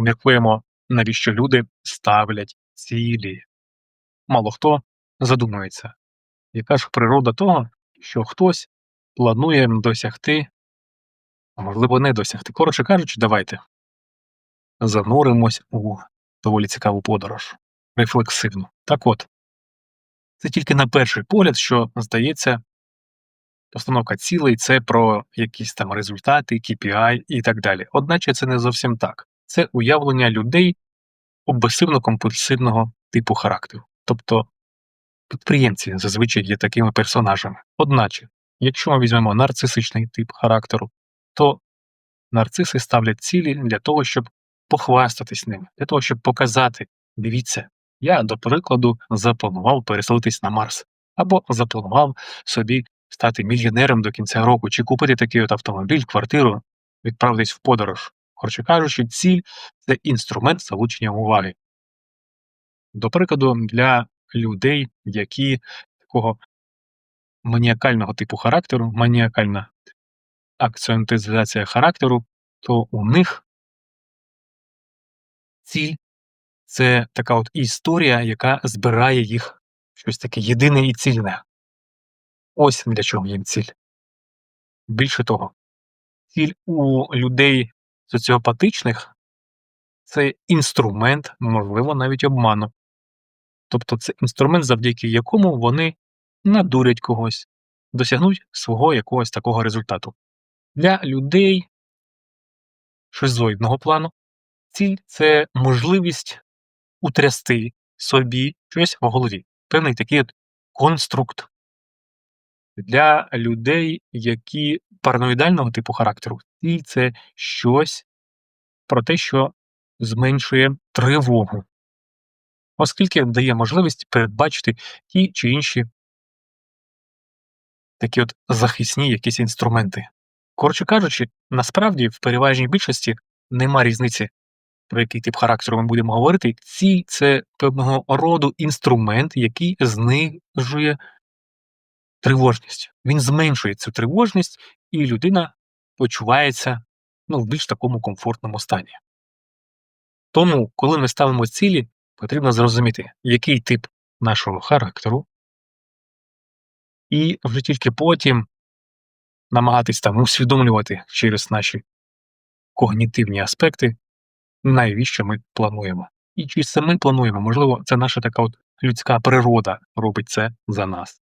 поміркуємо, навіщо люди ставлять цілі. Мало хто задумується, яка ж природа того, що хтось планує досягти, а можливо, не досягти. Коротше кажучи, давайте зануримось у доволі цікаву подорож, рефлексивну. Так от, це тільки на перший погляд, що здається, постановка цілей це про якісь там результати, KPI і так далі. Одначе це не зовсім так. Це уявлення людей обсесивно-компульсивного типу характеру. Тобто підприємці зазвичай є такими персонажами. Одначе, якщо ми візьмемо нарцисичний тип характеру, то нарциси ставлять цілі для того, щоб похвастатись ними, для того, щоб показати, дивіться, я, до прикладу, запланував переселитись на Марс, або запланував собі стати мільйонером до кінця року, чи купити такий от автомобіль, квартиру, відправитись в подорож. Коротше кажучи, ціль це інструмент залучення уваги. До прикладу, для людей, які такого маніакального типу характеру, маніакальна акцентизація характеру, то у них ціль це така от історія, яка збирає їх щось таке єдине і цільне. Ось для чого їм ціль. Більше того, ціль у людей соціопатичних це інструмент, можливо, навіть обману. Тобто це інструмент, завдяки якому вони надурять когось, досягнуть свого якогось такого результату. Для людей шизоїдного плану ціль це можливість утрясти собі щось в голові, певний такий от конструкт. Для людей, які параноїдального типу характеру, ціль це щось про те, що зменшує тривогу, оскільки дає можливість передбачити ті чи інші такі от захисні якісь інструменти. Коротше кажучи, насправді в переважній більшості нема різниці, про який тип характеру ми будемо говорити. Ціль це певного роду інструмент, який знижує тривожність. Він зменшує цю тривожність, і людина почувається ну, в більш такому комфортному стані. Тому, коли ми ставимо цілі, потрібно зрозуміти, який тип нашого характеру, і вже тільки потім намагатись там усвідомлювати через наші когнітивні аспекти, навіщо ми плануємо. І чи це ми плануємо, можливо, це наша така от людська природа робить це за нас.